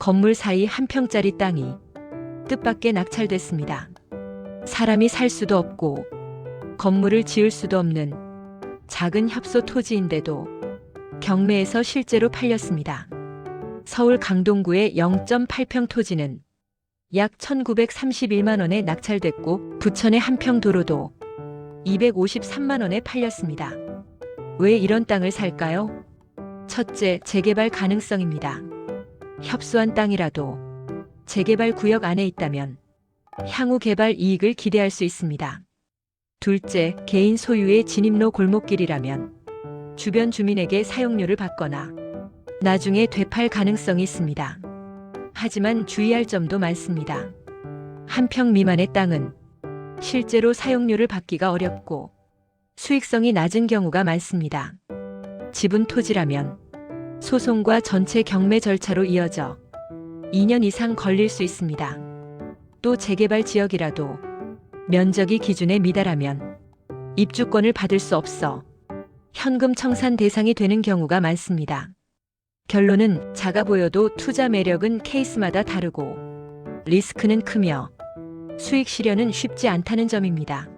건물 사이 한 평짜리 땅이 뜻밖의 낙찰됐습니다. 사람이 살 수도 없고 건물을 지을 수도 없는 작은 협소 토지인데도 경매에서 실제로 팔렸습니다. 서울 강동구의 0.8평 토지는 약 1931만 원에 낙찰됐고 부천의 한 평 도로도 253만 원에 팔렸습니다. 왜 이런 땅을 살까요? 첫째, 재개발 가능성입니다. 협소한 땅이라도 재개발 구역 안에 있다면 향후 개발 이익을 기대할 수 있습니다. 둘째, 개인 소유의 진입로 골목길이라면 주변 주민에게 사용료를 받거나 나중에 되팔 가능성이 있습니다. 하지만 주의할 점도 많습니다. 한 평 미만의 땅은 실제로 사용료를 받기가 어렵고 수익성이 낮은 경우가 많습니다. 지분 토지라면 소송과 전체 경매 절차로 이어져 2년 이상 걸릴 수 있습니다. 또 재개발 지역이라도 면적이 기준에 미달하면 입주권을 받을 수 없어 현금 청산 대상이 되는 경우가 많습니다. 결론은 작아 보여도 투자 매력은 케이스마다 다르고 리스크는 크며 수익 실현은 쉽지 않다는 점입니다.